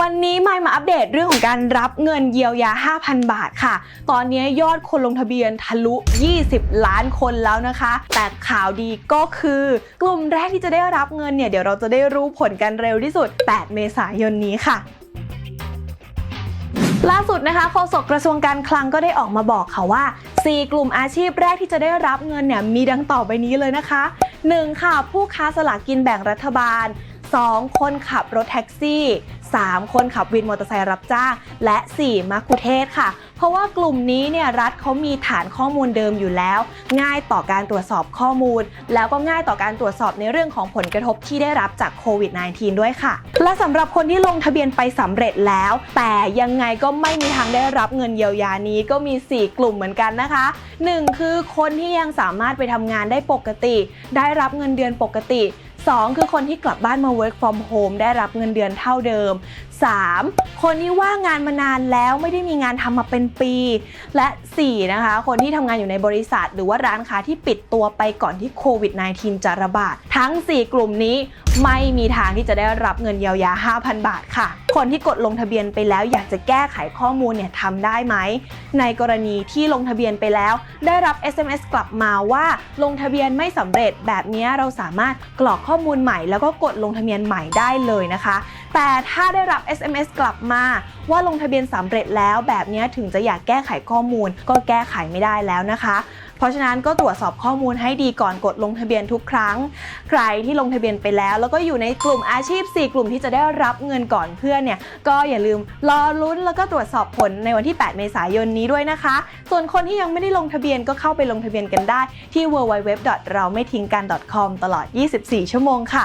วันนี้ไม่มาอัปเดตเรื่องของการรับเงินเยียวยา 5,000 บาทค่ะ ตอนนี้ยอดคนลงทะเบียนทะลุ 20 ล้านคนแล้วนะคะ แต่ข่าวดีก็คือกลุ่มแรกที่จะได้รับเงินเนี่ย เดี๋ยวเราจะได้รู้ผลกันเร็วที่สุด 8 เมษายนนี้ค่ะล่าสุดนะคะโฆษกกระทรวงการคลังก็ได้ออกมาบอกค่ะว่า 4 กลุ่มอาชีพแรกที่จะได้รับเงินเนี่ยมีดังต่อไปนี้เลยนะคะ 1. ค่ะผู้ค้าสลากกินแบ่งรัฐบาล 2. คนขับรถแท็กซี่ 3. คนขับวินมอเตอร์ไซค์รับจ้าง และ 4. มักคุเทศค่ะ เพราะว่ากลุ่มนี้เนี่ยรัฐเขามีฐานข้อมูลเดิมอยู่แล้ว ง่ายต่อการตรวจสอบข้อมูล แล้วก็ง่ายต่อการตรวจสอบในเรื่องของผลกระทบที่ได้รับจากโควิด -19 ด้วยค่ะ และสำหรับคนที่ลงทะเบียนไปสำเร็จแล้ว แต่ยังไงก็ไม่มีทางได้รับเงินเยียวยานี้ก็มี 4 กลุ่มเหมือนกันนะคะ 1 คือคนที่ยังสามารถไปทำงานได้ปกติ ได้รับเงินเดือนปกติ 2 คือคนที่กลับบ้านมา work from home ได้รับเงินเดือนเท่าเดิม 3. คนที่ว่างงานมานานแล้วไม่ได้มีงานทำมาเป็นปี และ 4 นะคะ คนที่ทำงานอยู่ในบริษัท หรือว่าร้านค้าที่ปิดตัวไปก่อนที่โควิด -19 จะระบาด ทั้ง 4 กลุ่มนี้ไม่มีทางที่จะได้รับเงินเยียวยา 5,000 บาทค่ะ คนที่กดลงทะเบียนไปแล้วอยากจะแก้ไขข้อมูลเนี่ยทำได้ไหม ในกรณีที่ลงทะเบียนไปแล้ว ได้รับ SMS กลับมาว่าลงทะเบียนไม่สำเร็จแบบนี้เราสามารถกรอกข้อมูลใหม่ แล้วก็กดลงทะเบียนใหม่ได้เลยนะคะ แต่ถ้าได้รับ SMS กลับมา ว่าลงทะเบียนสำเร็จแล้วแบบนี้ถึงจะอยากแก้ไขข้อมูลก็แก้ไขไม่ได้แล้วนะคะ เพราะฉะนั้นก็ตรวจสอบข้อมูลให้ดีก่อนกดลงทะเบียนทุกครั้ง ใครที่ลงทะเบียนไปแล้ว แล้วก็อยู่ในกลุ่มอาชีพ 4 กลุ่มที่จะได้รับเงินก่อนเพื่อนเนี่ยก็อย่าลืมรอลุ้นแล้วก็ตรวจสอบผลในวันที่ 8 เมษายนนี้ด้วยนะคะ ส่วนคนที่ยังไม่ได้ลงทะเบียนก็เข้าไปลงทะเบียนกันได้ที่ www. เราไม่ทิ้งกัน .com ตลอด 24 ชั่วโมงค่ะ